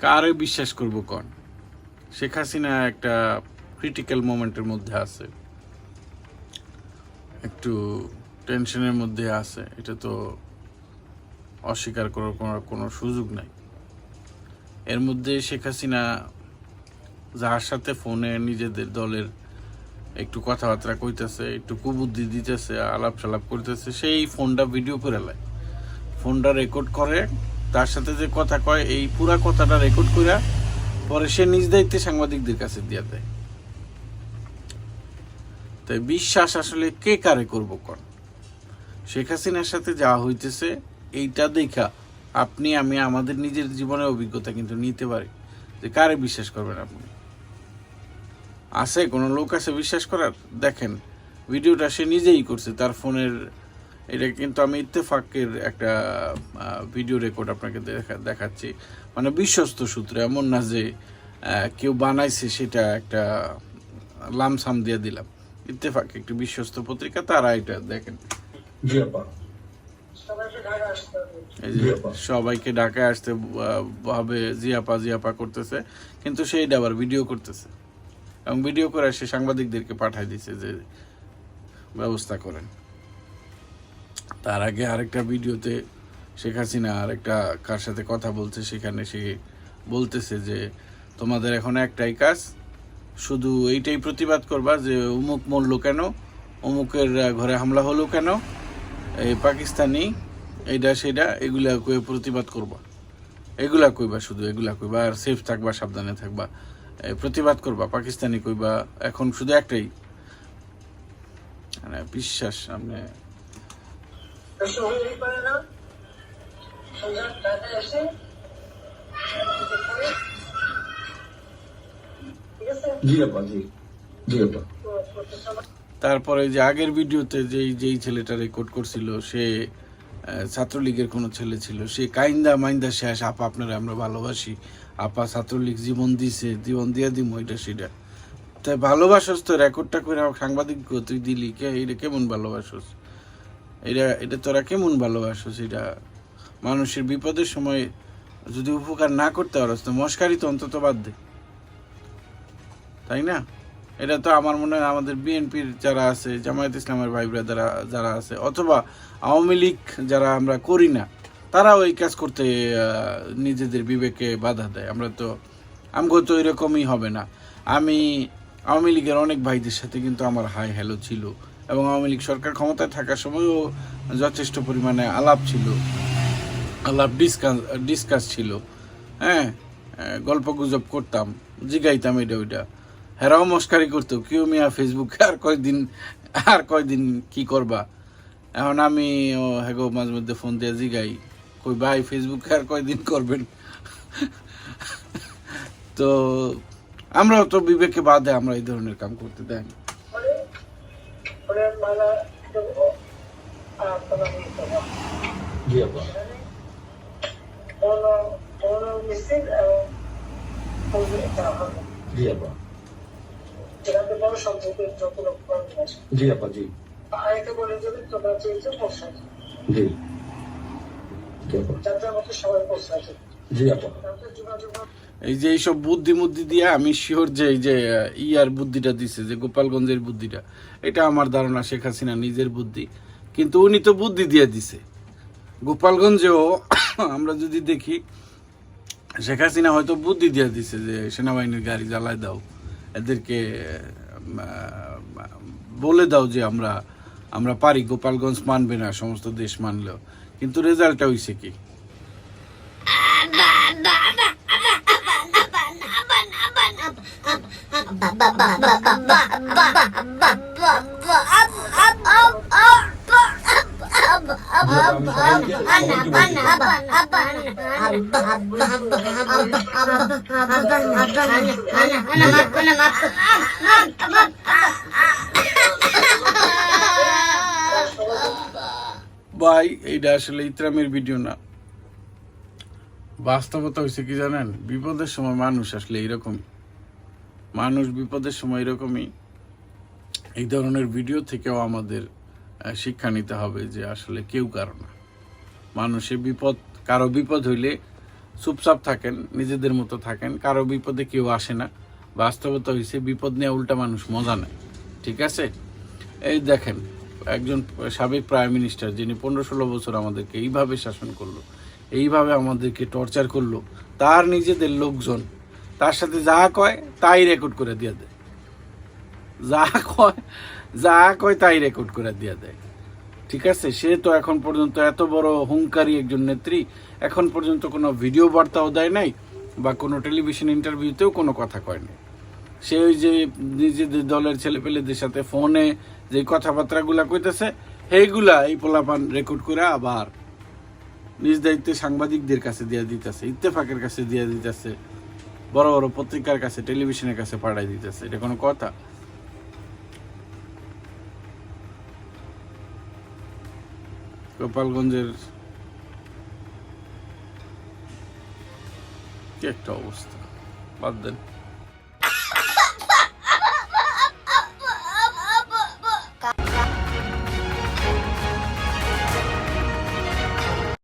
কারে বিশ্বাস করব কোন? শেখ হাসিনা একটা ক্রিটিক্যাল মোমেন্টের মধ্যে আছে। একটু টেনশনের মধ্যে আছে। এটা তো অস্বীকার করার কোনো কোনো সুযোগ নাই। এর মধ্যে শেখ হাসিনা যার সাথে ফোনে নিজেদের দলের একটু কথাবার্তা কইতেছে, একটু কুবুদ্ধি দিতেছে আলাপ সালাপ করতেছে, সেই ফোনটা ভিডিও করে লাই। ফোনটা রেকর্ড করে, তার সাথে যে কথা কয়, এই পুরা কথাটা রেকর্ড করে পরে সে নিজ দায়িত্বে সাংবাদিকদের কাছে দিয়ে দেয়। তাই বিশ্বাস আসলে কে কারে করব কোন? শেখ হাসিনার সাথে যা হইতেছে, এইটা দেখা আপনি, আমি, আমাদের নিজের জীবনের অভিজ্ঞতা কিন্তু নিতে পারি। যে কারে বিশ্বাস করবেন আপনি? আছে কোনো লোক আছে বিশ্বাস করার? দেখেন ভিডিওটা সে নিজেই করছে তার ফোনের এটা কিন্তু আমি ইত্তেফাকের একটা ভিডিও রেকর্ড আপনাকে দেখা দেখাচ্ছি। মানে বিশ্বস্ত সূত্রে এমন না যে কেউ বানাইছে সেটা একটা লামসাম দিয়ে দিলাম। ইত্তেফাক একটি বিশ্বস্ত পত্রিকা তারা এটা দেখেন। সবাইকে ঢাকা আসতে হবে এই যে সবাইকে ঢাকায় আসতে আহ, ভাবে জিয়াপা জিয়াপা করতেছে কিন্তু সেইটা আবার ভিডিও করতেছে। এবং ভিডিও করে সে সাংবাদিকদেরকে পাঠাই দিছে যে ব্যবস্থা করেন। তার আগে আরেকটা ভিডিওতে শেখ হাসিনা আরেকটা কার সাথে কথা বলছে, সেখানে সে বলতেছে যে, তোমাদের এখন একটাই কাজ, শুধু এইটাই প্রতিবাদ করবা যে অমুক মরলো কেন, অমুকের ঘরে হামলা হলো কেন, এই পাকিস্তানি এইটা সেটা এগুলা কয়ে প্রতিবাদ করবা। এগুলা কইবা শুধু, এগুলা কইবা, আর সেফ থাকবা, সাবধানে থাকবা। প্রতিবাদ করবা পাকিস্তানি কইবা এখন শুধু একটাই। মানে বিশ্বাস আপনি বেশি হলেই পারে না সোজা ঢাকা এসে ঠিক আছে জি আপা জি জি আপা। তো করতে সবাই তারপরে যে আগের ভিডিওতে যেই যেই ছেলেটা রেকর্ড করছিল সে ছাত্রলীগের কোনো ছেলে ছিল। সে কাইন্দা মাইন্দা শেষ, আপা, আপনারা আমরা ভালোবাসি। আপা ছাত্রলীগ জীবন দিছে, জীবন দিয়া দিম ওইটা সেটা। তাই ভালোবাসস তো, রেকর্ডটা করে সাংবাদিক তুই দিলি, কে এটা কেমন ভালোবাসস? এটা এটা তোরা কেমন ভালোবাসস এটা মানুষের বিপদের সময় যদি উপকার না করতে পারস, তো মস্কারি তো অন্তত বাদ দে। তাই না? এটা তো আমার মনে হয় আমাদের বিএনপির যারা আছে, জামায়াত ইসলামের ভাই যারা যারা আছে, অথবা আওয়ামী লীগ যারা আমরা করি না, তারাও এই কাজ করতে নিজেদের বিবেকে বাধা দেয়। আমরা তো, আমগো তো এরকমই হবে না। আমি আওয়ামী লীগের অনেক ভাইদের সাথে কিন্তু আমার হাই হ্যালো ছিল এবং আওয়ামী লীগ সরকার ক্ষমতায় থাকার সময়ও যথেষ্ট পরিমাণে আলাপ ছিল, আলাপ ডিসকাস ডিসকাস ছিল। হ্যাঁ গল্প গুজব করতাম, জিগাইতাম এটা ওইটা। হেরাও মস্কারি করতো কেউ মিয়া ফেসবুকে আর কয়দিন আর কয়দিন কি করবা? এখন আমি, ও হেগো মাঝে মধ্যে ফোন দিয়ে জিগাই। কই ভাই ফেসবুকে আর কয়দিন করবেন? তো, আমরাও তো বিবেকে বাদে আমরা এই ধরনের কাম করতে দেন জি আপা যেখানে বড় সংযোগের যত জি আপা জি। আরেকটা বলে দেবে তোমরা চেয়েছো জি। যাতে আমাকে সবাই জি আপা। এই যে এইসব বুদ্ধি মুদ্ধি দিয়ে আমি শিওর যে এই যে ইয়ার বুদ্ধিটা দিছে যে গোপালগঞ্জের বুদ্ধিটা এটা আমার ধারণা শেখ হাসিনা নিজের বুদ্ধি। কিন্তু উনি তো বুদ্ধি দিয়ে দিছে। গোপালগঞ্জেও আমরা যদি দেখি শেখ হাসিনা হয়তো বুদ্ধি দিয়ে দিছে যে সেনাবাহিনীর গাড়ি জ্বালায় দাও। এদেরকে বলে দাও যে আমরা আমরা পারি গোপালগঞ্জ মানবে না সমস্ত দেশ মানলেও কিন্তু রেজাল্টটা হইছে কি ভাই, এইটা আসলে ইতরামের ভিডিও না। বাস্তবতা হয়েছে কি জানেন? বিপদের সময় মানুষ আসলে এরকম মানুষ বিপদের সময় এরকমই। এই ধরনের ভিডিও থেকেও আমাদের শিক্ষা নিতে হবে যে আসলে কেউ কারও না। মানুষের বিপদ, কারও বিপদ হইলে চুপচাপ থাকেন, নিজেদের মতো থাকেন, কারও বিপদে কেউ আসে না। বাস্তবতা হয়েছে বিপদ নিয়ে উল্টা মানুষ মজা নেয়, ঠিক আছে? এই দেখেন, একজন সাবেক প্রাইম মিনিস্টার যিনি পনেরো ষোলো বছর আমাদেরকে এইভাবে শাসন করল, এইভাবে আমাদেরকে টর্চার করল, তার নিজেদের লোকজন, তার সাথে যা কয় তাই রেকর্ড করে দিয়ে দেয়। যা কয় যা কয় তাই রেকর্ড করে দিয়ে দেয়। ঠিক আছে? সে তো এখন পর্যন্ত এত বড় হুঙ্কারী একজন নেত্রী, এখন পর্যন্ত কোনো ভিডিও বার্তাও দেয় নাই বা কোনো টেলিভিশন ইন্টারভিউতেও কোনো কথা কয়নি সে ওই যে নিজেদের দলের ছেলেপেলেদের সাথে ফোনে যে কথাবার্তাগুলা কইতেছে, সেইগুলা এই পোলাপান রেকর্ড করে আবার নিজ দায়িত্বে সাংবাদিকদের কাছে দিয়ে দিতেছে, ইত্তেফাকের কাছে দিয়ে দিতেছে, বড় বড় পত্রিকার কাছে টেলিভিশনের কাছে পাঠাই দিতেছে। এটা কোনো কথা? গোপালগঞ্জের কি একটা অবস্থা? বাদ দেন।